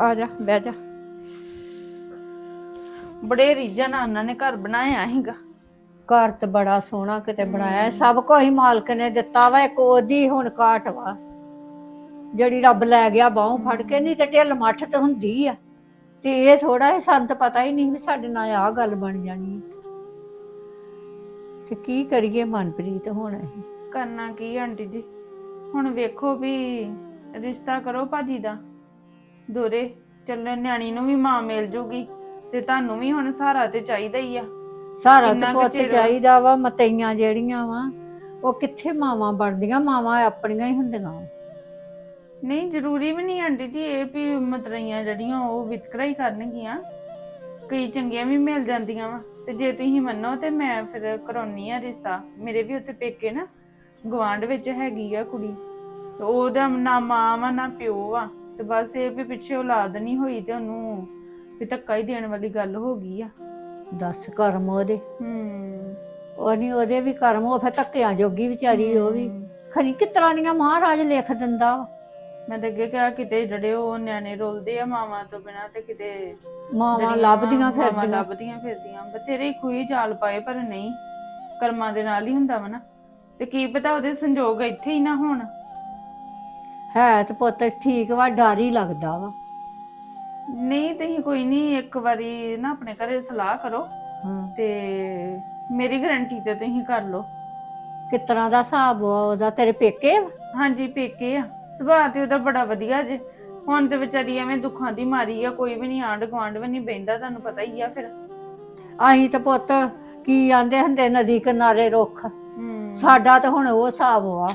ਆ ਜਾ ਬਹਿ ਜਾ। ਬੜੇ ਰੀਝਾਂ ਨਾਲ ਉਹਨਾਂ ਨੇ ਘਰ ਬਣਾਇਆ ਸੀਗਾ। ਘਰ ਤੇ ਬੜਾ ਸੋਹਣਾ ਕਿਤੇ ਬਣਾਇਆ ਹੈ। ਸਭ ਕੁਝ ਹੀ ਮਾਲਕ ਨੇ ਦਿੱਤਾ ਵਾ ਇੱਕ ਉਹਦੀ ਹੁਣ ਘਾਟ ਵਾ। ਜਿਹੜੀ ਰੱਬ ਲੈ ਗਿਆ ਬਾਹੋਂ ਫੜ ਕੇ ਨਹੀਂ ਤੇ ਢਿੱਲ ਮੱਠ ਤੇ ਹੁੰਦੀ ਆ। ਤੇ ਇਹ ਥੋੜਾ ਇਹ ਸੰਤ ਪਤਾ ਹੀ ਨਹੀਂ ਵੀ ਸਾਡੇ ਨਾਲ ਆਹ ਗੱਲ ਬਣ ਜਾਣੀ ਹੈ। ਤੇ ਕੀ ਕਰੀਏ ਮਨਪ੍ਰੀਤ ਹੁਣ ਅਸੀਂ? ਕਰਨਾ ਕੀ ਆਂਟੀ ਜੀ? ਹੁਣ ਵੇਖੋ ਵੀ ਰਿਸ਼ਤਾ ਕਰੋ ਭਾਜੀ ਦਾ। ਦੋਰੇ ਚੱਲਣ ਨਿਆਣੀ ਨੂੰ ਵੀ ਮਾਂ ਮਿਲ ਜੂਗੀ ਤੇ ਤੁਹਾਨੂੰ ਵੀ ਹੁਣ ਸਹਾਰਾ ਤੇ ਚਾਹੀਦਾ ਹੀ ਆ। ਸਾਰਾ ਤੇ ਕੁ ਪੁੱਤ ਚਿਰ- ਚਾਹੀਦਾ ਵਾ ਮਤਈਆਂ ਜਿਹੜੀਆਂ ਵਾ ਉਹ ਕਿੱਥੇ ਮਾਵਾਂ ਬਣਦੀਆਂ? ਮਾਵਾਂ ਆਪਣੀਆਂ ਹੀ ਹੁੰਦੀਆਂ ਵਾਂ। ਨਹੀਂ ਜ਼ਰੂਰੀ ਵੀ ਨਹੀਂ ਆਂਟੀ ਜੀ ਇਹ ਵੀ ਮਤਰਈਆਂ ਜਿਹੜੀਆਂ ਉਹ ਵਿਤਕਰਾ ਹੀ ਕਰਨਗੀਆਂ। ਕਈ ਚੰਗੀਆਂ ਵੀ ਮਿਲ ਜਾਂਦੀਆਂ ਵਾ ਤੇ ਜੇ ਤੁਸੀਂ ਮੰਨੋ ਤੇ ਮੈਂ ਫਿਰ ਕਰਾਉਣੀ ਆ ਰਿਸ਼ਤਾ। ਮੇਰੇ ਵੀ ਉੱਥੇ ਪੇਕੇ ਨਾ ਗਵਾਂਢ ਵਿੱਚ ਹੈਗੀ ਆ ਕੁੜੀ। ਤੇ ਉਹਦਾ ਨਾ ਮਾਂ ਵਾ ਨਾ ਪਿਓ ਆ ਤੇ ਬਸ ਇਹ ਵੀ ਪਿੱਛੇ ਔਲਾਦ ਨਹੀਂ ਹੋਈ ਤੇ ਉਹਨੂੰ ਵੀ ਧੱਕਾ ਹੀ ਦੇਣ ਵਾਲੀ ਗੱਲ ਹੋ ਗਈ ਆ। ਦੱਸ ਕਰਮ ਉਹਦੇ। ਹੂੰ। ਉਹ ਨਹੀਂ ਉਹਦੇ ਵੀ ਕਰਮ ਉਹ ਫਿਰ ਧੱਕਿਆਂ ਜੋਗੀ ਵਿਚਾਰੀ ਉਹ ਵੀ। ਖਰੀ ਕਿਸ ਤਰ੍ਹਾਂ ਦੀਆਂ ਮਹਾਰਾਜ ਲਿਖ ਦਿੰਦਾ ਵਾ। ਮੈਂ ਤਾਂ ਅੱਗੇ ਕਿਹਾ ਕਿਤੇ ਜਿਹੜੇ ਉਹ ਨਿਆਣੇ ਰੁਲਦੇ ਆ ਮਾਵਾਂ ਤੋਂ ਬਿਨਾ ਤੇ ਕਿਤੇ ਮਾਵਾਂ ਜਿਹੜੀਆਂ ਲੱਭਦੀਆਂ ਮਾਵਾਂ ਫਿਰਦੀਆਂ। ਲੱਭਦੀਆਂ ਫਿਰਦੀਆਂ। ਬਥੇਰੇ ਹੀ ਖੂਹੀ ਜਾਲ ਪਾਏ ਪਰ ਨਹੀਂ। ਕਰਮਾਂ ਦੇ ਨਾਲ ਹੀ ਹੁੰਦਾ ਵਾ ਨਾ। ਤੇ ਕੀ ਪਤਾ ਉਹਦੇ ਸੰਜੋਗ ਇੱਥੇ ਹੀ ਨਾ ਹੋਣ। ਹੈ ਤੇ ਪੁੱਤ ਠੀਕ ਵਾ ਡਰ ਹੀ ਲੱਗਦਾ ਵਾ। ਨਹੀਂ ਤੁਸੀਂ ਕੋਈ ਨਹੀਂ ਇੱਕ ਵਾਰੀ ਨਾ ਆਪਣੇ ਘਰੇ ਸਲਾਹ ਕਰੋ ਹਾਂ। ਤੇ ਮੇਰੀ ਗਾਰੰਟੀ ਤੇ ਤੁਸੀਂ ਕਰ ਲਓ। ਕਿਸ ਤਰ੍ਹਾਂ ਦਾ ਹਿਸਾਬ ਵਾ ਉਹਦਾ? ਤੇਰੇ ਪੇਕੇ ਵਾ? ਹਾਂਜੀ ਪੇਕੇ ਆ। ਸੁਭਾਅ ਤੇ ਉਹਦਾ ਬੜਾ ਵਧੀਆ ਜੇ। ਹੁਣ ਤੇ ਵਿਚਾਰੀ ਐਵੇਂ ਦੁੱਖਾਂ ਦੀ ਮਾਰੀ ਆ ਕੋਈ ਵੀ ਨਹੀਂ ਆਂਢ ਗੁਆਂਢ ਵੀ ਨਹੀਂ ਬੈਂਦਾ ਤੁਹਾਨੂੰ ਪਤਾ ਹੀ ਆ ਫਿਰ। ਅਸੀਂ ਤਾਂ ਪੁੱਤ ਕੀ ਆਂਦੇ ਹੁੰਦੇ ਨਦੀ ਕਿਨਾਰੇ ਰੁੱਖ। ਹੂੰ। ਸਾਡਾ ਤਾਂ ਹੁਣ ਉਹ ਹਿਸਾਬ ਵਾ।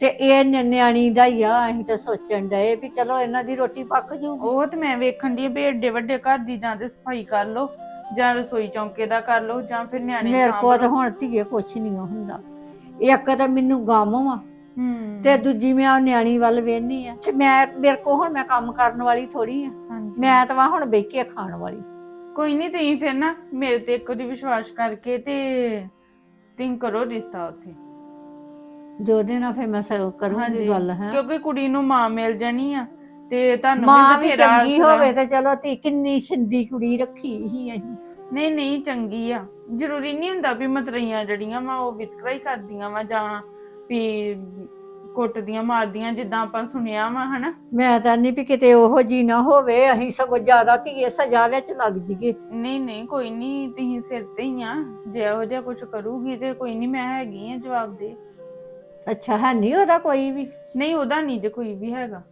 ਤੇ ਇਹ ਨਿ- ਨਿਆਣੀ ਦਾ ਹੀ ਆ ਅਸੀਂ ਤਾਂ ਸੋਚਣ ਡਏ ਵੀ ਚਲੋ ਇਹਨਾਂ ਦੀ ਰੋਟੀ ਪੱਕ ਜੂਗੀ। ਉਹ ਤੇ ਮੈਂ ਵੇਖਣ ਦੀ ਵੀ ਏਡੇ ਵੱਡੇ ਘਰ ਦੀ ਜਾਂ ਤੇ ਸਫ਼ਾਈ ਕਰ ਲਓ ਜਾਂ ਰਸੋਈ ਚੌਂਕੇ ਦਾ ਕਰ ਲਓ ਜਾਂ ਫਿਰ ਨਿਆਣੇ ਮੇਰੇ ਸਾਂਭ ਕੋਲ ਤਾਂ ਲਓ। ਹੁਣ ਧੀਏ ਕੁਛ ਨਹੀਂ ਹੁੰਦਾ। ਇੱਕ ਤਾਂ ਮੈਨੂੰ ਗਮ ਵਾ ਹੂੰ। ਤੇ ਦੂਜੀ ਮੈਂ ਉਹ ਨਿਆਣੀ ਵੱਲ ਵੇਹਨੀ ਆ। ਤੇ ਮੈਂ ਮੇਰੇ ਕੋ ਹੁਣ ਮੈਂ ਕੰਮ ਕਰਨ ਵਾਲੀ ਥੋੜੀ ਆ। ਹਾਂਜੀ। ਮੈਂ ਤਾਂ ਵਾ ਹੁਣ ਬਹਿ ਕੇ ਖਾਣ ਵਾਲੀ। ਕੋਈ ਨਹੀਂ ਤੁਸੀਂ ਫਿਰ ਨਾ ਮੇਰੇ ਤੇ ਇੱਕ ਵਾਰੀ ਵਿਸ਼ਵਾਸ ਕਰਕੇ ਤੇ ਤੁਸੀਂ ਕਰੋ ਰਿਸ਼ਤਾ ਉੱਥੇ। ਜੋ ਦੇ ਨਾਲ ਫੇ ਮੈਂ ਸ- ਕਰੂੰਗੀ ਗੱਲ ਹੈ। ਕਿਉਂਕਿ ਕੁੜੀ ਨੂੰ ਮਾਂ ਮਿਲ ਜਾਣੀ ਆ ਤੇ ਤੁਹਾਨੂੰ ਮਾਂ ਵੀ ਬਥੇਰਾ ਚੰਗੀ ਆਸਰਾ- ਹੋਵੇ ਤੇ ਚਲੋ ਤੀ ਕਿੰਨੀ ਸਿੰਦੀ ਕੁੜੀ ਰੱਖੀ ਹੀ ਅਸੀਂ। ਨਹੀਂ ਨਹੀਂ ਚੰਗੀ ਆ। ਜ਼ਰੂਰੀ ਨਹੀਂ ਹੁੰਦਾ ਵੀ ਮਤਰਈਆਂ ਜਿਹੜੀਆਂ ਵਾ ਉਹ ਵਿਤਕਰਾ ਹੀ ਕਰਦੀਆਂ ਵਾ ਜਾਂ ਵੀ ਕੁੱਟਦੀਆਂ ਮਾਰਦੀਆਂ ਜਿੱਦਾਂ ਆਪਾਂ ਸੁਣਿਆ ਵਾ ਹਨਾ? ਮੈਂ ਤਾਂ ਨਹੀਂ ਵੀ ਕਿਤੇ ਉਹੋ ਜੀ ਨਾ ਹੋਵੇ ਅਸੀਂ ਸਗੋਂ ਜ਼ਿਆਦਾ ਧੀਏ ਸਜ਼ਾ ਵਿੱਚ ਲੱਗ ਜੀਏ ਨਹੀਂ ਨਹੀਂ ਕੋਈ ਨਹੀਂ ਤੁਸੀਂ ਸਿਰ ਤੇ ਹੀ ਆ। ਜੇ ਇਹੋ ਜਿਹਾ ਕੁਝ ਕਰੂਗੀ ਤੇ ਕੋਈ ਨਹੀਂ ਮੈਂ ਹੈਗੀ ਆ ਜਵਾਬ ਦੇ। ਅੱਛਾ ਹੈ ਨਹੀਂ ਉਹਦਾ ਕੋਈ ਵੀ? ਨਹੀਂ ਉਹਦਾ ਨਹੀਂ ਜੇ ਕੋਈ ਵੀ ਹੈਗਾ।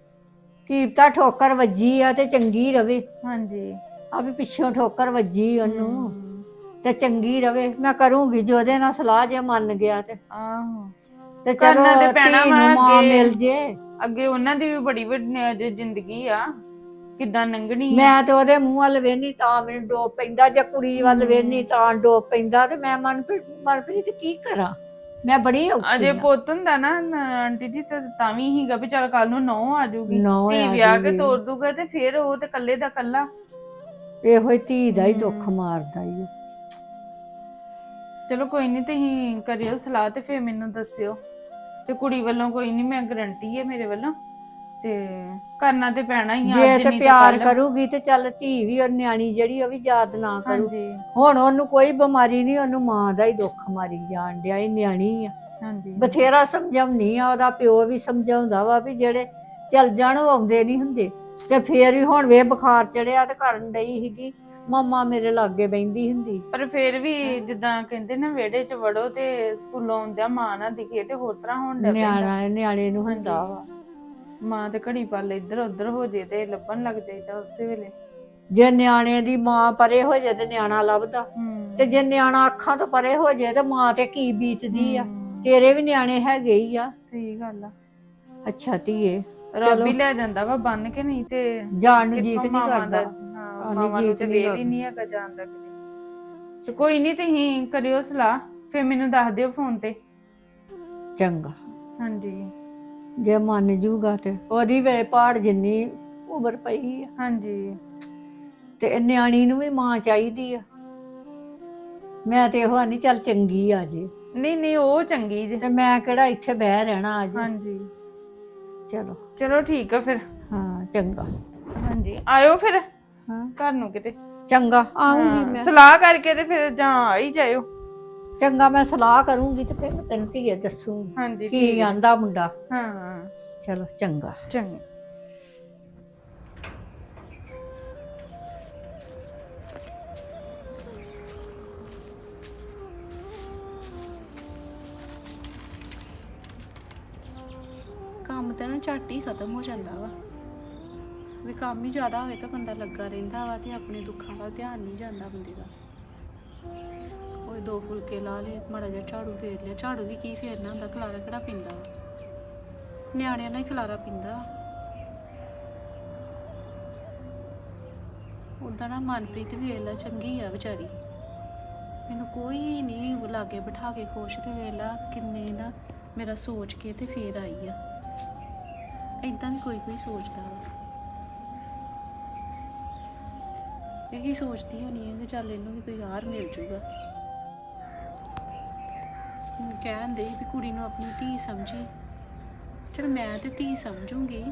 ਕੀਪਤਾ ਠੋਕਰ ਵੱਜੀ ਆ ਤੇ ਚੰਗੀ ਰਵੇ। ਹਾਂਜੀ। ਆ ਵੀ ਪਿੱਛੋਂ ਠੋਕਰ ਵੱਜੀ ਉਹਨੂੰ। ਹਮ, ਤੇ ਚੰਗੀ ਰਵੇ। ਮੈਂ ਕਰੂੰਗੀ ਜੋ ਉਹਦੇ ਨਾਲ ਸਲਾਹ ਜੇ ਮੰਨ ਗਿਆ ਤੇ। ਆਹੋ। ਤੇ ਚਲੋ ਕਰਨਾ ਤੇ ਪੈਣਾ ਧੀ ਵਾ ਨੂੰ ਮਾਂ ਅੱਗੇ। ਮਿਲ ਜੇ। ਅੱਗੇ ਉਹਨਾਂ ਦੀ ਵੀ ਬੜੀ ਵੱਡੀ ਅਜੇ ਜ਼ਿੰਦਗੀ ਆ। ਕਿੱਦਾਂ ਲੰਘਣੀ ਆ। ਮੈਂ ਤੇ ਉਹਦੇ ਮੂੰਹ ਵੱਲ ਵੇਹਨੀ ਤਾਂ ਮੈਨੂੰ ਡੋਬ ਪੈਂਦਾ। ਜੇ ਕੁੜੀ ਵੱਲ ਹਮ। ਵੇਹਨੀ ਤਾਂ ਡੋਬ ਪੈਂਦਾ ਤੇ ਮੈਂ ਮਨਪ੍ਰੀਤ ਮਨਪ੍ਰੀਤ ਕੀ ਕਰਾਂ? ਮੈਂ ਬੜੀ ਔਖੀ ਅਜੇ ਆ। ਪੁੱਤ ਹੁੰਦਾ ਨਾ ਨ- ਆਂਟੀ ਜੀ ਤੇ ਤਾਂ ਵੀ ਹੀਗਾ ਵੀ ਚੱਲ ਕੱਲ ਨੂੰ ਨੌ ਆ ਜਾਊਗੀ ਨਹੁੰ ਆ ਵਿਆਹ ਕੇ। ਤੋਰ ਦੂਗਾ ਤੇ ਫਿਰ ਉਹ ਤੇ ਕੱਲੇ ਦਾ ਕੱਲਾ ਇਹੋ ਹੀ ਧੀ ਦਾ ਹੀ ਦੁੱਖ। ਮਾਰਦਾ ਓ। ਚਲੋ ਕੋਈ ਨਹੀਂ ਤੁਸੀਂ ਕਰਿਓ ਸਲਾਹ ਤੇ ਫਿਰ ਮੈਨੂੰ ਦੱਸਿਓ ਤੇ ਕੁੜੀ ਵੱਲੋਂ ਕੋਈ ਨਹੀਂ ਮੈਂ ਗਰੰਟੀ ਹੈ ਮੇਰੇ ਵੱਲੋਂ ਤੇ ਕਰਨਾ ਤੇ ਪੈਣਾ ਹੀ ਆ ਜੇ ਅੱਜ ਤੇ ਨਹੀਂ ਪਿਆਰ ਕੱਲ੍ਹ। ਕਰੂਗੀ ਤੇ ਚੱਲ ਧੀ ਵੀ ਉਹ ਨਿਆਣੀ ਜਿਹੜੀ ਉਹ ਵੀ ਯਾਦ ਨਾ ਕਰੂ। ਹਾਂਜੀ। ਹੁਣ ਉਹਨੂੰ ਕੋਈ ਬਿਮਾਰੀ ਨਹੀਂ ਉਹਨੂੰ ਮਾਂ ਦਾ ਹੀ ਦੁੱਖ ਮਾਰੀ ਜਾਣ ਡਿਆ ਇਹ ਨਿਆਣੀ ਆ। ਹਾਂਜੀ। ਬਥੇਰਾ ਸਮਝਾਉਣੀ ਆ ਉਹਦਾ ਪਿਓ ਵੀ ਸਮਝਾਉਂਦਾ ਵਾ ਵੀ ਜਿਹੜੇ ਚੱਲ ਜਾਣ ਉਹ ਆਉਂਦੇ ਨਹੀਂ ਹੁੰਦੇ। ਤੇ ਫੇਰ ਵੀ ਹੁਣ ਵੇ ਬੁਖਾਰ ਚੜਿਆ ਤੇ ਕਰਨ ਡਈ ਸੀਗੀ ਮੰਮਾ ਮੇਰੇ ਲਾਗੇ ਬੈੰਦੀ ਹੁੰਦੀ। ਪਰ ਫਿਰ ਵੀ ਜਿੱਦਾਂ ਕਹਿੰਦੇ ਨਾ ਵਿਹੜੇ 'ਚ ਵੜੋ ਤੇ ਸਕੂਲੋਂ ਆਉਂਦਿਆਂ ਮਾਂ ਨਾ ਦਿਖੇ ਤੇ ਹੋਰ ਤਰ੍ਹਾਂ ਹੋਣ ਲੱਗ ਪੈਂਦਾ। ਨਿਆਣਾ ਨਿਆਣੇ ਨੂੰ ਹੁੰਦਾ। ਵਾ। ਮਾਂ ਤੇ ਘੜੀ ਪਲ ਇੱਧਰ ਉੱਧਰ ਹੋ ਜੇ ਤੇ ਲੱਭਣ ਲੱਗ ਜਾਈਦਾ ਉਸੇ ਵੇਲੇ। ਜੇ ਨਿਆਣੇ ਦੀ ਮਾਂ ਪਰੇ ਹੋ ਜੇ ਤੇ ਨਿਆਣਾ ਲੱਭਦਾ ਹੂੰ। ਤੇ ਜੇ ਨਿਆਣਾ ਅੱਖਾਂ ਤੋਂ ਪਰੇ ਹੋ ਜੇ ਤੇ ਮਾਂ ਤੇ ਕੀ ਬੀਤਦੀ ਆ? ਹੂੰ, ਤੇਰੇ ਵੀ ਨਿਆਣੇ ਹੈਗੇ ਹੀ ਆ। ਸਹੀ ਗੱਲ ਆ। ਅੱਛਾ ਧੀਏ ਰੱਬ ਚਲੋ। ਹੀ ਲੈ ਜਾਂਦਾ ਵਾ ਬੰਨ ਕੇ ਨਹੀਂ ਤੇ ਜਾਣ ਨੂੰ ਜੀਤ ਕਿੱਥੋਂ ਨਹੀਂ ਮਾਵਾਂ ਕਰਦਾ। ਦਾ- ਹਾਂ ਹਾਂ, ਨਹੀਂ ਮਾਵਾਂ ਨੂੰ ਜੀਤ ਤੇ ਨਹੀਂ ਵੇਲ ਹੀ। ਨਹੀਂ ਹੈਗਾ ਜਾਣ ਦਾ ਕਿਤੇ ਤੇ ਕੋਈ ਨਹੀਂ ਤੁਸੀਂ ਕਰਿਓ ਸਲਾਹ ਫਿਰ ਮੈਨੂੰ ਦੱਸ ਦਿਓ ਫੋਨ ਤੇ। ਚੰਗਾ। ਹਾਂਜੀ। ਜੇ ਮੰਨ ਜੂਗਾ ਤੇ ਉਹਦੀ ਵੇ ਪਹਾੜ ਜਿੰਨੀ ਉਮਰ ਪਈ ਆ। ਹਾਂਜੀ। ਤੇ ਨਿਆਣੀ ਨੂੰ ਵੀ ਮਾਂ ਚਾਹੀਦੀ ਆ। ਮੈਂ ਤੇ ਇਹੋ ਨਹੀਂ ਚੱਲ ਚੰਗੀ ਆ ਜੇ। ਨਹੀਂ ਨਹੀਂ ਉਹ ਚੰਗੀ ਜੇ। ਤੇ ਮੈਂ ਕਿਹੜਾ ਇੱਥੇ ਬਹਿ ਰਹਿਣਾ ਅੱਜ ਹਾਂਜੀ। ਚਲੋ। ਚਲੋ ਠੀਕ ਆ ਫਿਰ। ਹਾਂ ਚੰਗਾ। ਹਾਂਜੀ ਆਇਓ ਫਿਰ। ਹਾਂ। ਘਰ ਨੂੰ ਕਿਤੇ। ਚੰਗਾ ਆਉਂਗੀ ਮੈਂ। ਸਲਾਹ ਕਰਕੇ ਤੇ ਫਿਰ ਜਾਂ ਆ ਹੀ ਜਾਇਓ। ਚੰਗਾ ਮੈਂ ਸਲਾਹ ਕਰੂੰਗੀ ਤੇ ਫਿਰ ਮੈਂ ਤੈਨੂੰ ਧੀਏ ਦੱਸੂਗੀ। ਹਾਂਜੀ ਕੀ ਠੀਕ ਹੈ। ਆਂਦਾ ਮੁੰਡਾ? ਹਾਂ। ਚਲੋ ਚੰਗਾ। ਚੰਗਾ। ਕੰਮ ਤਾਂ ਨਾ ਝੱਟ ਹੀ ਖਤਮ ਹੋ ਜਾਂਦਾ ਵਾ। ਵੀ ਕੰਮ ਹੀ ਜ਼ਿਆਦਾ ਹੋਵੇ ਤਾਂ ਬੰਦਾ ਲੱਗਾ ਰਹਿੰਦਾ ਵਾ ਤੇ ਆਪਣੇ ਦੁੱਖਾਂ ਵੱਲ ਧਿਆਨ ਨਹੀਂ ਜਾਂਦਾ ਬੰਦੇ ਦਾ। ਉਹ ਦੋ ਫੁਲਕੇ ਲਾ ਲਏ, ਮਾੜਾ ਜਿਹਾ ਝਾੜੂ ਫੇਰ ਲਿਆ। ਝਾੜੂ ਵੀ ਕੀ ਫੇਰਨਾ ਹੁੰਦਾ? ਖਲਾਰਾ ਕਿਹੜਾ ਪਿੰਦਾ ਨਿਆਣਿਆਂ ਨਾਲ ਹੀ ਖਲਾਰਾ ਪਿੰਦਾ। ਉਦਾਂ ਨਾ ਮਨਪ੍ਰੀਤ ਵੀ ਵੇਲਾ ਚੰਗੀ ਆ ਵਿਚਾਰੀ। ਮੈਨੂੰ ਕੋਈ ਨਹੀਂ ਲਾਗੇ ਬਿਠਾ ਕੇ ਖੁਸ਼ ਤੇ ਵੇਲਾ ਕਿੰਨੇ ਨਾ ਮੇਰਾ ਸੋਚ ਕੇ ਤੇ ਫੇਰ ਆਈ ਆ। ਇਦਾਂ ਵੀ ਕੋਈ ਕੋਈ ਸੋਚਦਾ ਵਾ। ਇਹੀ ਸੋਚਦੀ ਹੋਣੀ ਹੈ ਕਿ ਚੱਲ ਇਹਨੂੰ ਵੀ ਕੋਈ ਯਾਰ ਮਿਲ ਜੂਗਾ। ਹੁਣ ਕਹਿੰਦੇ ਵੀ ਕੁੜੀ ਨੂੰ ਆਪਣੀ ਧੀ ਸਮਝੀ। ਚਲ ਮੈਂ ਤੇ ਧੀ ਸਮਝੂੰਗੀ।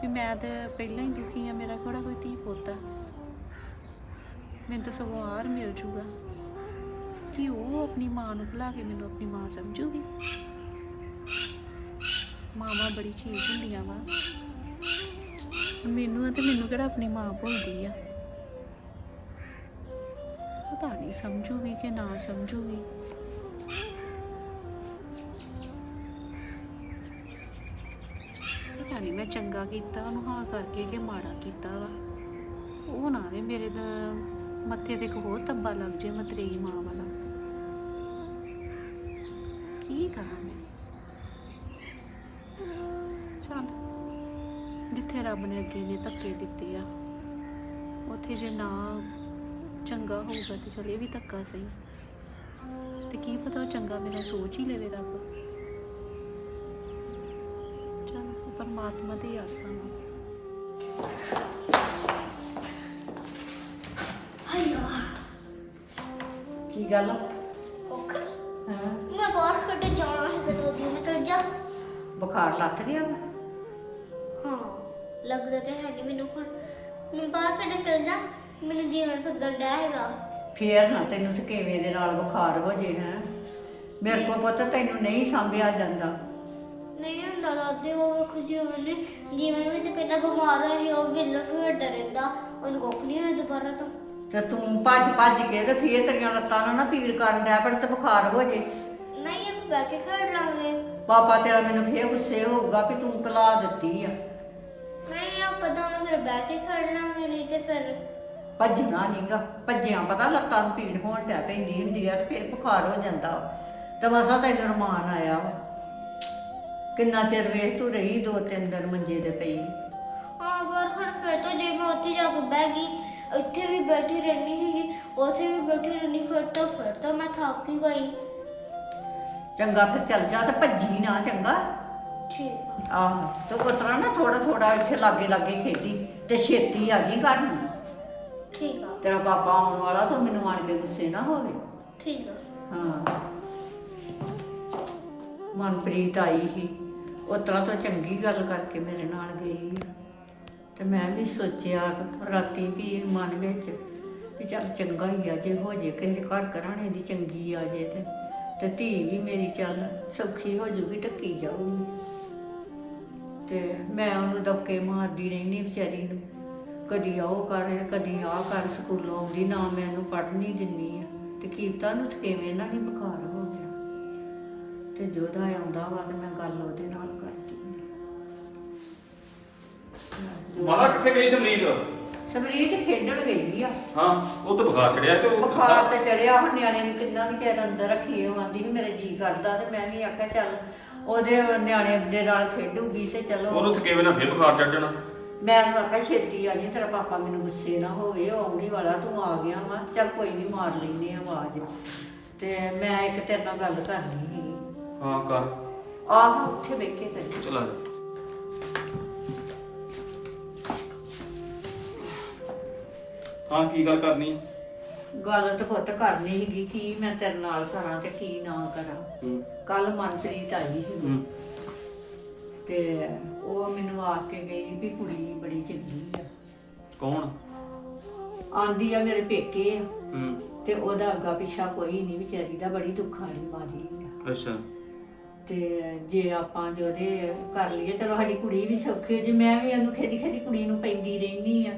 ਵੀ ਮੈਂ ਤੇ ਪਹਿਲਾਂ ਹੀ ਦੁਖੀ ਆ, ਮੇਰਾ ਕਿਹੜਾ ਕੋਈ ਧੀ ਪੋਤਾ ਮੈਨੂੰ ਤਾਂ ਸਗੋਂ ਆਰ ਮਿਲ ਜੂਗਾ। ਕਿ ਉਹ ਆਪਣੀ ਮਾਂ ਨੂੰ ਭੁਲਾ ਕੇ ਮੈਨੂੰ ਆਪਣੀ ਮਾਂ ਸਮਝੂਗੀ? ਮਾਵਾਂ ਬੜੀ ਚੀਜ਼ ਹੁੰਦੀਆਂ ਵਾ। ਮੈਨੂੰ ਤੇ ਮੈਨੂੰ ਕਿਹੜਾ ਆਪਣੀ ਮਾਂ ਭੁੱਲਦੀ ਆ? ਪਤਾ ਨਹੀਂ ਸਮਝੂਗੀ ਕਿ ਨਾ ਸਮਝੂਗੀ। ਕੀਤਾ, ਉਹਨੂੰ ਹਾਂ ਕਰਕੇ ਕਿ ਮਾੜਾ ਕੀਤਾ ਵਾ। ਉਹ ਨਾ ਵੇ ਮੇਰੇ ਦਾ ਮੱਥੇ ਤੇ ਇੱਕ ਹੋਰ ਤੱਬਾ ਲੱਗ ਜੇ ਮਤਰੇਈ ਮਾਂ ਵਾਲਾ। ਕੀ ਕਰਾਂ ਮੈਂ? ਚੱਲ, ਜਿੱਥੇ ਰੱਬ ਨੇ ਅੱਗੇ ਨੇ ਧੱਕੇ ਦਿੱਤੇ ਆ, ਉੱਥੇ ਜੇ ਨਾ ਚੰਗਾ ਹੋਊਗਾ ਤੇ ਚਲ ਇਹ ਵੀ ਧੱਕਾ ਸਹੀ। ਤੇ ਕੀ ਪਤਾ ਉਹ ਚੰਗਾ ਮੇਰਾ ਸੋਚ ਹੀ ਲਵੇ ਰੱਬ ਚਲ ਪਰਮਾਤਮਾ ਤੇ ਹੀ ਆਸਾਂ ਵਾ ਕੀ ਗੱਲ? ਓਕੇ ਹਾਂ। ਮੈਂ ਬਾਹਰ ਖੜੇ ਜਾਣਾ ਹੈ ਕਦੋਂ ਦੀ ਮੈਂ ਚਲ ਜਾ। ਬੁਖਾਰ ਲੱਥ ਗਿਆ ਵਾ? ਹਾਂ ਲੱਗਦਾ ਤੇ ਹੈ ਨਹੀਂ ਮੈਨੂੰ ਹੁਣ। ਮੈਂ ਬਾਹਰ ਖੜੇ ਚਲ ਜਾ ਮੈਨੂੰ ਜੀਵਨ ਸੱਦਣ ਡਿਆ ਹੈਗਾ। ਫੇਰ ਨਾ ਤੈਨੂੰ ਤੇ ਕਿਵੇਂ ਦੇ ਨਾਲ ਬੁਖਾਰ ਹੋ ਜੇ ਹੈ? ਮੇਰੇ ਕੋਲ ਪੁੱਤ ਤੈਨੂੰ ਨਹੀਂ ਸੰਭਿਆ ਜਾਂਦਾ। ਨਹੀਂ ਹੁੰਦਾ ਦਾਦੀ ਉਹ ਵੇਖੋ ਜੀਵਨ ਨੇ ਜੀਵਨ ਵਿੱਚ ਪਹਿਲਾਂ ਬਿਮਾਰ ਹੋਇਆ ਉਹ ਵਿਲ ਫੇਰਦਾ ਰਹਿੰਦਾ ਉਹਨੂੰ ਕੁੱਖ ਨਹੀਂ ਹੋਇਆ ਦੁਬਾਰਾ ਤੋਂ। ਤੇ ਤੂੰ ਭੱਜ ਭੱਜ ਕੇ ਤੇ ਫੇਰ ਤੇਰੀਆਂ ਲੱਤਾਂ ਨਾਲ ਨਾ ਪੀੜ ਕਰਨ ਡਿਆ ਪਰ ਤੇ ਬੁਖਾਰ ਹੋ ਜੇ। ਨਹੀਂ ਆਪਾਂ ਬਹਿ ਕੇ ਖੇਡ ਲਾਂਗੇ। ਪਾਪਾ ਤੇਰਾ ਮੈਨੂੰ ਫੇਰ ਗੁੱਸੇ ਹੋਊਗਾ ਵੀ ਤੂੰ ਤਲਾ ਦਿੱਤੀ ਆ। ਨਹੀਂ ਆਪਾਂ ਦੋਵੇਂ ਫਿਰ ਬਹਿ ਕੇ ਖੇਡ ਲਾਂਗੇ ਨਹੀਂ ਤੇ ਫਿਰ ਭੱਜਣਾ ਨਹੀਂਗਾ ਭੱਜਿਆਂ ਪਤਾ ਲੱਤਾਂ ਨੂੰ ਪੀੜ ਹੋਣ ਡਿਆ ਪੈਂਦੀ ਹੁੰਦੀ ਆ ਤੇ ਫੇਰ ਬੁਖਾਰ ਹੋ ਜਾਂਦਾ ਵਾ। ਤੇ ਮਸਾ ਤੈਨੂੰ ਰਮਾਨ ਆਇਆ ਵਾ। ਕਿੰਨਾ ਚਿਰ ਵੇਖ ਤੂੰ ਰਹੀ ਦੋ ਤਿੰਨ ਦਿਨ ਮੰਜੇ ਤੇ ਪਈ? ਹਾਂ ਪਰ ਹੁਣ ਫਿਰ ਤੋਂ ਜੇ ਮੈਂ ਉੱਥੇ ਜਾ ਕੇ ਬਹਿ ਗਈ ਇੱਥੇ ਵੀ ਬੈਠੀ ਰਹਿਣੀ ਸੀਗੀ ਉੱਥੇ ਵੀ ਬੈਠੀ ਰਹਿਣੀ ਫਿਰ ਤੋਂ ਫਿਰ ਤੋਂ ਮੈਂ ਥੱਕ ਹੀ ਗਈ। ਚੰਗਾ ਫਿਰ ਚੱਲ ਜਾ ਤੇ ਭੱਜੀ ਨਾ ਚੰਗਾ। ਠੀਕ ਆਹ ਤੇ ਉਤਰਾ ਨਾ ਥੋੜਾ ਥੋੜਾ ਇੱਥੇ ਲਾਗੇ ਲਾਗੇ ਖੇਡੀ ਤੇ ਛੇਤੀ ਆ ਜੀ ਘਰ ਨੂੰ। ਠੀਕ ਆ। ਤੇਰਾ ਪਾਪਾ ਆਉਣ ਵਾਲਾ ਤੂੰ ਮੈਨੂੰ ਆਣ ਕੇ ਗੁੱਸੇ ਨਾ ਹੋਵੇ। ਠੀਕ ਆ। ਹਾਂ। ਮਨਪ੍ਰੀਤ ਆਈ ਸੀ। ਉਤਰਾ ਤੋਂ ਚੰਗੀ ਗੱਲ ਕਰਕੇ ਮੇਰੇ ਨਾਲ ਗਈ ਆ। ਤੇ ਮੈਂ ਵੀ ਸੋਚਿਆ ਰਾਤੀ ਵੀ ਮਨ ਵਿੱਚ ਵੀ ਚੱਲ ਚੰਗਾ ਹੀ ਆ, ਜੇ ਹੋ ਜੇ ਕਿਸੇ ਘਰ ਕਰਾਣੇ ਦੀ ਚੰਗੀ ਆ ਜੇ ਤੇ ਤੇ ਧੀ ਵੀ ਮੇਰੀ ਚੱਲ ਸੌਖੀ ਹੋ ਜੂਗੀ, ਢੱਕੀ ਜਾਊਗੀ ਤੇ ਮੈਂ ਉਹਨੂੰ ਦਬਕੇ ਮਾਰਦੀ ਰਹਿੰਦੀ ਵਿਚਾਰੀ ਨੂੰ, ਕਦੀ ਆਓ ਕਰ, ਕਦੀ ਆ ਕਰ, ਸਕੂਲੋਂ ਆਉਂਦੀ, ਨਾ ਮੈਂ ਇਹਨੂੰ ਪੜ੍ਹਨ ਨਹੀਂ ਦਿੰਨੀ ਆ ਤੇ ਕੀਪਤਾ ਨੂੰ ਥਕੇਵੇਂ ਨਾਲ ਨਹੀਂ ਬੁਖਾਰ ਹੋ ਤੇ ਜੋਦਾ ਆਉਂਦਾ ਵਾ ਤੇ ਮੈਂ ਗੱਲ ਉਹਦੇ ਨਾਲ ਕਰਦੀ ਆ ਮਾਤਾ ਕਿੱਥੇ ਗਈ ਸਮਰੀਤ? ਸਮਰੀਤ ਖੇਡਣ ਗਈ ਆ। ਹਾਂ ਉਹ ਤਾਂ ਬੁਖਾਰ ਚੜਿਆ ਤੇ ਉਹ ਬੁਖਾਰ ਤੇ ਚੜਿਆ ਹੁਣ ਨਿਆਣੇ ਨੂੰ ਕਿੰਨਾ ਕੁ ਚਿਰ ਅੰਦਰ ਰੱਖੀਏ ਉਹ ਆਂਦੀ ਸੀ ਮੇਰੇ ਜੀ ਕਰਦਾ ਤੇ ਮੈਂ ਵੀ ਆਖਿਆ ਚੱਲ ਉਹਦੇ ਨਿਆਣੇ ਦੇ ਨਾਲ ਖੇਡੂਗੀ ਤੇ ਚਲੋ। ਉਹਨੂੰ ਥਕੇਵੇਂ ਨਾਲ ਫੇਰ ਬੁਖਾਰ ਚੜ ਜਾਣਾ। ਮੈਂ ਉਹਨੂੰ ਆਖਿਆ ਛੇਤੀ ਆ ਜੀ ਤੇਰਾ ਪਾਪਾ ਮੈਨੂੰ ਗੁੱਸੇ ਨਾ ਹੋਵੇ ਉਹ ਆਉਣੀ ਵਾਲਾ ਤੂੰ ਆ ਗਿਆ ਵਾ। ਚੱਲ ਕੋਈ ਨਹੀਂ ਮਾਰ ਲੈਨੇ ਆ ਆਵਾਜ਼। ਤੇ ਮੈਂ ਇੱਕ ਤੇਰੇ ਨਾਲ ਗੱਲ ਕਰਨੀ ਹੈਗੀ ਹਾਂ ਕਰ। ਆਹ ਉੱਥੇ ਬਹਿ ਕੇ ਕਰੀ ਚਲਾ ਜਾ। ਹਾਂ ਕੀ ਗੱਲ ਕਰਨੀ ਗੱਲ ਤਾਂ ਪੁੱਤ ਕਰਨੀ ਹੈਗੀ ਕੀ ਮੈਂ ਤੇਰੇ ਨਾਲ ਕਰਾਂ ਤੇ ਕੀ ਨਾ ਕਰਾਂ। ਹੂੰ। ਕੱਲ ਮਨਪ੍ਰੀਤ ਆਈ ਸੀ। ਹੂੰ। ਤੇ ਉਹ ਮੈਨੂੰ ਆ ਕੇ ਗਈ ਵੀ ਕੁੜੀ ਬੜੀ ਚੰਗੀ ਆ। ਕੌਣ? ਆਂਦੀ ਆ ਮੇਰੇ ਪੇਕੇ ਆ। ਹੂੰ। ਤੇ ਉਹਦਾ ਅੱਗਾ ਪਿੱਛਾ ਕੋਈ ਨਹੀਂ ਵਿਚਾਰੀ ਦਾ ਬੜੀ ਦੁੱਖਾਂ ਦੀ ਮਾਰੀ ਆ। ਅੱਛਾ। ਤੇ ਜੇ ਆਪਾਂ ਜੋਦੇ ਕਰ ਲਈਏ ਚਲੋ ਸਾਡੀ ਕੁੜੀ ਵੀ ਸੌਖੀ ਹੋ ਜੇ ਮੈਂ ਵੀ ਉਹਨੂੰ ਖਿੱਚ ਖਿੱਚ ਕੁੜੀ ਨੂੰ ਪੈਂਦੀ ਰਹਿਨੀ ਆ।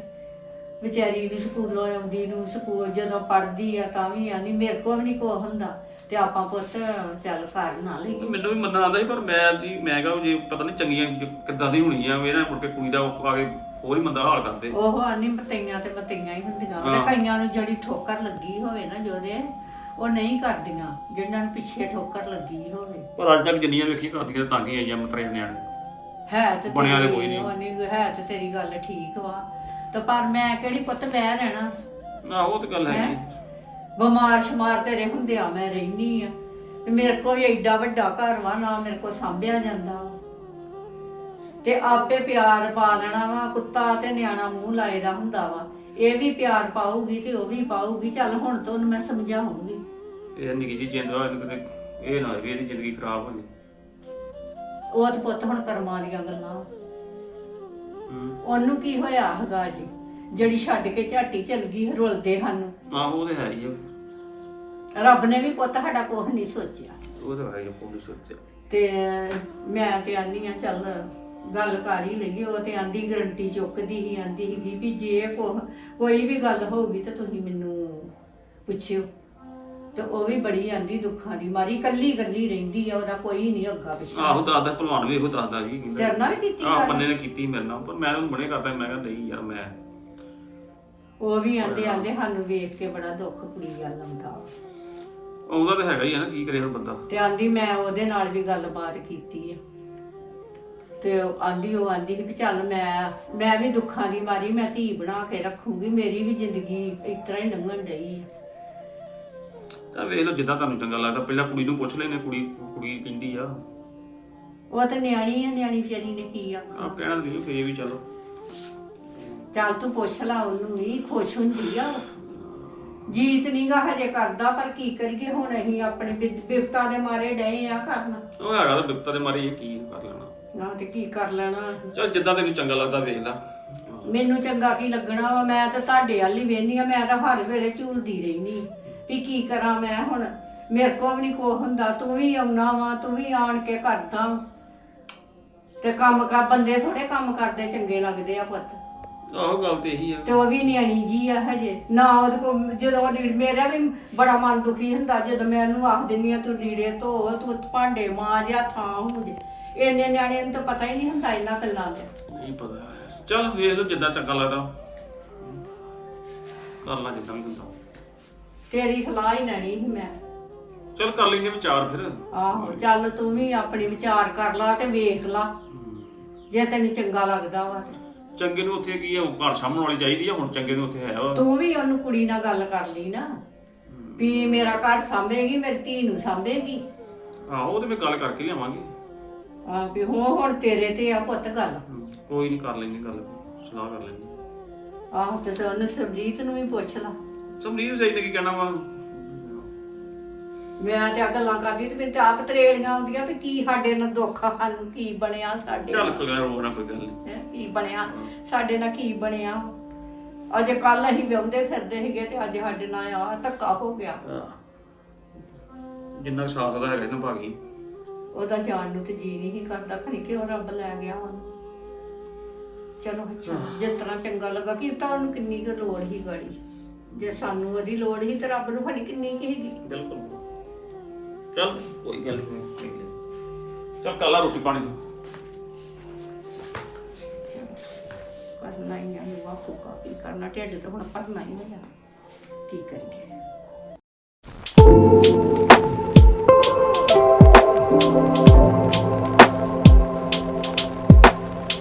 ਵਿਚਾਰੀ ਵੀ ਸਕੂਲੋਂ ਆਉਂਦੀ ਨੂੰ ਸਕੂਲ ਜਦੋਂ ਪੜ੍ਹਦੀ ਆ ਤਾਂ ਵੀ ਆਨੀ ਮੇਰੇ ਕੋਲ ਵੀ ਨਹੀਂ ਕੋ ਹੁੰਦਾ। ਤੇ ਆਪਾਂ ਪੁੱਤ ਚੱਲ ਘਰ ਨਾ ਲਈਏ। ਮੈਨੂੰ ਵੀ ਮੰਨਣਾ ਆਉਂਦਾ ਸੀ ਪਰ ਮੈਂ ਦੀ ਮੈਂ ਕਹਾਂ ਜੇ ਪਤਾ ਨਹੀਂ ਚੰਗੀਆਂ ਜ- ਕਿੱਦਾਂ ਦੀ ਹੋਣੀ ਆ ਵੀ ਨਾ ਮੁੜ ਕੇ ਕੁੜੀ ਦਾ ਉਹ ਆ ਕੇ ਹੋਰ ਹੀ ਮੰਦਾ ਹਾਲ ਕਰਦੇ। ਉਹ ਆਨੀ ਮਤਈਆਂ ਤੇ ਮਤਈਆਂ ਹੀ ਹੁੰਦੀਆਂ ਹਾਂ। ਤੇ ਕਈਆਂ ਨੂੰ ਜਿਹੜੀ ਠੋਕਰ ਲੱਗੀ ਹੋਵੇ ਨਾ ਜੋਦੇ। ਉਹ ਨਹੀਂ ਕਰਦੀਆਂ ਜਿਨ੍ਹਾਂ ਨੂੰ ਪਿੱਛੇ ਠੋਕਰ ਲੱਗੀ ਹੋਵੇ। ਪਰ ਅੱਜ ਤੱਕ ਜਿੰਨੀਆਂ ਵੇਖੀਆਂ ਕਰਦੀਆਂ ਤਾਂ ਹੀ ਆਈਆਂ ਮਤਰੇ ਨਿਆਣੇ ਹੈ ਤੇ ਬਣਿਆ ਤੇ ਕੋਈ ਨਹੀਂ। ਨਹੀਂ ਹੈ ਤੇ ਤੇਰੀ ਗੱਲ ਠੀਕ ਵਾ। ਤੇ ਪਰ ਮੈਂ ਕਿਹੜੀ ਪੁੱਤ ਮੈਂ ਰਹਿਣਾ? ਆਹੋ ਉਹ ਤਾਂ ਗੱਲ ਹੈਗੀ। ਬਿਮਾਰ ਸ਼ਮਾਰ ਤੇਰੇ ਹੁੰਦਿਆਂ ਮੈਂ ਰਹਿਨੀ ਆ। ਤੇ ਮੇਰੇ ਕੋਲ ਵੀ ਐਡਾ ਵੱਡਾ ਘਰ ਵਾ ਨਾ ਮੇਰੇ ਕੋਲ ਸਾਂਭਿਆ ਜਾਂਦਾ ਵਾ। ਤੇ ਆਪੇ ਪਿਆਰ ਪਾ ਲੈਣਾ ਵਾ ਕੁੱਤਾ ਤੇ ਨਿਆਣਾ ਮੂੰਹ ਲਾਏਦਾ ਹੁੰਦਾ ਵਾ। ਇਹ ਵੀ ਪਿਆਰ ਪਾਊਗੀ ਤੇ ਉਹ ਵੀ ਪਾਊਗੀ। ਚੱਲ ਹੁਣ ਤੋਂ ਉਹਨੂੰ ਮੈਂ ਸਮਝਾਉਂਗੀ। ਇਹ ਨਿੱਕੀ ਜੀ ਜਿੰਦ ਵਾ ਇਹਨੂੰ ਕਿਤੇ ਇਹ ਨਾ ਹੋਵੇ ਵੀ ਇਹਦੀ ਜ਼ਿੰਦਗੀ ਖਰਾਬ ਹੋ ਜੇ ਉਹ ਤੇ ਪੁੱਤ ਹੁਣ ਕਰਮਾਂ ਦੀਆਂ ਗੱਲਾਂ। ਹੂੰ। ਉਹਨੂੰ ਕੀ ਹੋਇਆ ਹੈਗਾ ਜੀ? ਜਿਹੜੀ ਛੱਡ ਕੇ ਝਾਟੀ ਚਲ ਗਈ ਰੁਲਦੇ ਸਾਨੂੰ ਆਹੋ ਉਹ ਤਾਂ ਹੈ ਹੀ ਆ। ਰੱਬ ਨੇ ਵੀ ਪੁੱਤ ਸਾਡਾ ਕੁਝ ਨਹੀਂ ਸੋਚਿਆ। ਉਹ ਤਾਂ ਹੈ ਹੀ ਆ, ਪੁਲਿਸ ਉੱਤੇ ਤੇ ਮੈਂ ਤੇ ਆਨੀ ਆ ਚੱਲ ਗੱਲ ਕਰ ਹੀ ਲਈਏ। ਉਹ ਤੇ ਆਂਦੀ ਗਰੰਟੀ ਚੁੱਕਦੀ ਹੀ ਆਂਦੀ ਸੀਗੀ ਵੀ ਜੇ ਕੋ ਕੋਈ ਵੀ ਗੱਲ ਹੋਊਗੀ ਤਾਂ ਤੁਸੀਂ ਮੈਨੂੰ ਪੁੱਛਿਓ। ਤੇ ਉਹ ਵੀ ਬੜੀ ਆਂਦੀ ਦੁੱਖਾਂ ਦੀ ਮਾਰੀ ਕੱਲੀ ਕੱਲੀ ਰਹਿੰਦੀ ਆ ਉਹਦਾ ਕੋਈ ਨਹੀਂ ਅੱਗਾ ਪਿਛਾ। ਆਹੋ ਦੱਸਦਾ ਭਲਵਾਨ ਵੀ ਇਹੋ ਦੱਸਦਾ ਕਹਿੰਦਾ ਤੇਰੇ ਨਾਲ ਵੀ ਕੀਤੀ ਆਹ ਗੱਲ? ਬੰਦੇ ਨੇ ਕੀਤੀ ਮੇਰੇ ਨਾਲ ਪਰ ਮੈਂ ਉਹਨੂੰ ਬੜੇ ਕਰਦਾ ਮੈਂ ਕਿਹਾ ਨਹੀਂ ਯਾਰ ਮੈਂ। ਉਹ ਵੀ ਆਂਦੇ ਆਂਦੇ ਸਾਨੂੰ ਵੇਖ ਕੇ ਬੜਾ ਦੁੱਖ ਕੁੜੀ ਵੱਲ ਆਉਂਦਾ। ਆਉਂਦਾ ਤਾਂ ਹੈਗਾ ਹੀ ਆ ਨਾ ਕੀ ਕਰੇ ਹੁਣ ਬੰਦਾ। ਤੇ ਆਂਦੀ ਮੈਂ ਉਹਦੇ ਨਾਲ ਵੀ ਗੱਲਬਾਤ ਕੀਤੀ ਆ। ਤੇ ਉਹ ਆਂਦੀ ਉਹ ਆਂਦੀ ਸੀ ਵੀ ਚੱਲ ਮੈਂ ਮੈਂ ਵੀ ਦੁੱਖਾਂ ਦੀ ਮਾਰੀ ਮੈਂ ਧੀ ਬਣਾ ਕੇ ਰੱਖੂੰਗੀ ਮੇਰੀ ਵੀ ਜ਼ਿੰਦਗੀ ਇਸ ਤਰ੍ਹਾਂ ਹੀ ਲੰਘਣ ਡਈ ਆ। ਤਾਂ ਵੇਖ ਲਓ ਜਿੱਦਾਂ ਤੁਹਾਨੂੰ ਚੰਗਾ ਲੱਗਦਾ। ਪਹਿਲਾਂ ਕੁੜੀ ਨੂੰ ਪੁੱਛ ਲੈਨੇ ਕੁੜੀ ਕੁੜੀ ਕਹਿੰਦੀ ਆ। ਉਹ ਤਾਂ ਨਿਆਣੀ ਆ ਨਿਆਣੀ ਵਿਚਾਰੀ ਨੇ ਕੀ ਆ ਆਪ ਕਹਿਣਾ ਨਹੀਂ ਫੇਰ ਵੀ ਚਲੋ। ਚੱਲ ਤੂੰ ਪੁੱਛ ਲਾ ਉਹਨੂੰ ਵੀ ਖੁਸ਼ ਹੁੰਦੀ ਆ ਉਹ। ਜੀਤ ਨਹੀਂਗਾ ਹਜੇ ਕਰਦਾ ਪਰ ਕੀ ਕਰੀਏ ਹੁਣ ਅਸੀਂ ਆਪਣੇ ਬਿ- ਬਿਪਤਾ ਦੇ ਮਾਰੇ ਡਏ ਆ ਕਰਨਾ। ਉਹ ਹੈਗਾ ਤਾਂ ਬਿਪਤਾ ਦੇ ਮਾਰੀ ਇਹ ਕੀ ਕਰ ਲੈਣਾ। ਨਾ ਤੇ ਕੀ ਕਰ ਲੈਣਾ। ਚਲ ਜਿੱਦਾਂ ਤੈਨੂੰ ਚੰਗਾ ਲੱਗਦਾ ਵੇਖ ਲੈ। ਮੈਨੂੰ ਚੰਗਾ ਕੀ ਲੱਗਣਾ ਵਾ ਮੈਂ ਤਾਂ ਤੁਹਾਡੇ ਵੱਲ ਹੀ ਵੇਹਨੀ ਆ ਮੈਂ ਤਾਂ ਹਰ ਵੇਲੇ ਝੂਲਦੀ ਰਹਿਨੀ। ਵੀ ਕੀ ਕਰਾਂ ਮੈਂ ਹੁਣ? ਮੇਰੇ ਕੋਲ ਵੀ ਨਹੀਂ ਕੋ ਹੁੰਦਾ। ਤੂੰ ਵੀ ਆਉਣਾ ਵਾ ਤੂੰ ਵੀ ਆਣ ਕੇ ਕਰਦਾ। ਤੇ। ਕੰਮ ਕਰ ਬੰਦੇ ਥੋੜੇ ਕੰਮ ਕਰਦੇ ਚੰਗੇ ਲੱਗਦੇ ਆ ਪੁੱਤ। ਆਹੋ ਗੱਲ ਤੇ ਇਹੀ ਆ। ਤੇ ਉਹ ਵੀ ਨਿਆਣੀ ਜੀ ਆ ਹਜੇ। ਨਾ ਉਹਦੇ ਕੋ ਜਦੋਂ ਲੀੜ ਮੇਰਾ ਵੀ ਬੜਾ ਮਨ ਦੁਖੀ ਹੁੰਦਾ ਜਦੋਂ ਮੈਂ ਉਹਨੂੰ ਆਖ ਦਿੰਨੀ ਆ ਤੂੰ ਲੀੜੇ ਧੋ ਤੂੰ ਭਾਂਡੇ ਮਾਂਜ ਜਾਂ ਥਾਂ ਹੋ ਜੇ। ਇੰਨੇ ਨਿਆਣਿਆਂ ਨੂੰ ਤਾਂ ਪਤਾ ਹੀ ਨਹੀਂ ਹੁੰਦਾ ਇਹਨਾਂ ਗੱਲਾਂ ਦਾ। ਨਹੀਂ ਪਤਾ। ਚਲ ਵੇਖ ਲਓ ਜਿੱਦਾਂ ਚੰਗਾ ਲੱਗਦਾ। ਕਰ ਲਾ ਜਿੱਦਾਂ ਵੀ ਹੁੰਦਾ। ਤੇਰੀ ਸਲਾਹ ਹੀ ਲੈਣੀ ਸੀ ਮੈਂ। ਚਲ ਕਰ ਲੈਂਦੇ ਵਿਚਾਰ ਫਿਰ। ਆਹੋ ਚੱਲ ਤੂੰ ਵੀ ਆਪਣੀ ਵਿਚਾਰ ਕਰ ਲਾ ਤੇ ਵੇਖ ਲਾ। ਜੇ ਤੈਨੂੰ ਚੰਗਾ ਲੱਗਦਾ ਵਾ ਤੇ। ਚੰਗੇ ਨੂੰ ਉੱਥੇ ਕੀ ਆ ਉਹ ਘਰ ਸਾਹਮਣ ਵਾਲੀ ਚਾਹੀਦੀ ਆ ਹੁਣ ਚੰਗੇ ਨੂੰ ਉੱਥੇ ਹੈ ਵਾ। ਤੂੰ ਵੀ ਉਹਨੂੰ ਕੁੜੀ ਨਾਲ ਗੱਲ ਕਰ ਲਈ ਨਾ। ਵੀ ਮੇਰਾ ਘਰ ਸਾਂਭੇਗੀ ਮੇਰੀ ਧੀ ਨੂੰ ਸਾਂਭੇਗੀ। ਆਹੋ ਤੇ ਮੈਂ ਗੱਲ ਕਰਕੇ ਲਿਆਵਾਂਗੇ। ਆ ਵੀ ਹੋ ਹੁਣ ਤੇਰੇ ਤੇ ਆ ਪੁੱਤ ਗੱਲ। ਹਮ, ਕੋਈ ਨਹੀਂ ਕਰ ਲੈਂਦੇ ਗੱਲ ਸਲਾਹ ਕਰ ਲੈਂਦੇ। ਆਹੋ ਤੇ ਉਹਨੂੰ ਸਰਜੀਤ ਨੂੰ ਵੀ ਪੁੱਛ ਲਾ। ਸਮਰੀਤ ਸਹੀ ਨੇ ਕੀ ਕਹਿਣਾ ਵਾ? ਮੈਂ ਤੇ ਆ ਗੱਲਾਂ ਕਰਦੀ ਤੇ ਮੈਨੂੰ ਤੇ ਆਪ ਤਰੇਲੀਆਂ ਆਉਂਦੀਆਂ ਵੀ ਕੀ ਸਾਡੇ ਨਾਲ ਦੁੱਖ ਆ, ਸਾਨੂੰ ਕੀ ਬਣਿਆ ਸਾਡੇ ਚੱਲ ਨਾਲ। ਕੋਈ ਗੱਲ ਨਾ ਕੋਈ ਗੱਲ ਨਹੀਂ ਹੈਂ, ਕੀ ਬਣਿਆ ਸਾਡੇ ਨਾਲ ਕੀ ਬਣਿਆ? ਅਜੇ ਕੱਲ ਅਸੀਂ ਵਿਆਹੁੰਦੇ ਫਿਰਦੇ ਸੀਗੇ ਤੇ ਅੱਜ ਸਾਡੇ ਨਾਲ ਆ ਧੱਕਾ ਹੋ ਗਿਆ। ਜਿੰਨਾ ਕੁ ਸਾਥ ਦਾ ਹੈਗਾ ਨਾ ਭਾਗੀ ਉਹਦਾ ਜਾਣ ਨੂੰ ਤੇ ਜੀ ਨਹੀਂ ਕਰਦਾ ਖਣੀ ਕਿ ਉਹ ਰੱਬ ਲੈ ਗਿਆ ਉਹਨੂੰ ਚਲੋ ਅੱਛਾ ਜਿਸ ਤਰ੍ਹਾਂ ਚੰਗਾ ਲੱਗਾ ਕਿ ਤਾਂ ਉਹਨੂੰ ਕਿੰਨੀ ਕੁ ਲੋੜ ਹੀ ਗਾੜੀ। ਜੇ ਸਾਨੂੰ ਉਹਦੀ ਲੋੜ ਹੀ ਤੇ ਰੱਬ ਨੂੰ ਖਣੀ ਕਿੰਨੀ ਕੁ ਹੈਗੀ ਬਿਲਕੁਲ। ਚੱਲ ਕੋਈ ਗੱਲ ਨਹੀਂ ਚੱਲ ਕੱਲਾ ਰੋਟੀ ਪਾਣੀ ਤੋਂ। ਕਰਨਾ ਹੀ ਆ ਨੂੰ ਫੁਕਾ ਕੀ ਕਰਨਾ ਢਿੱਡ ਤੇ ਹੁਣ ਭਰਨਾ ਹੀ ਹੋਇਆ ਕੀ ਕਰੀਏ?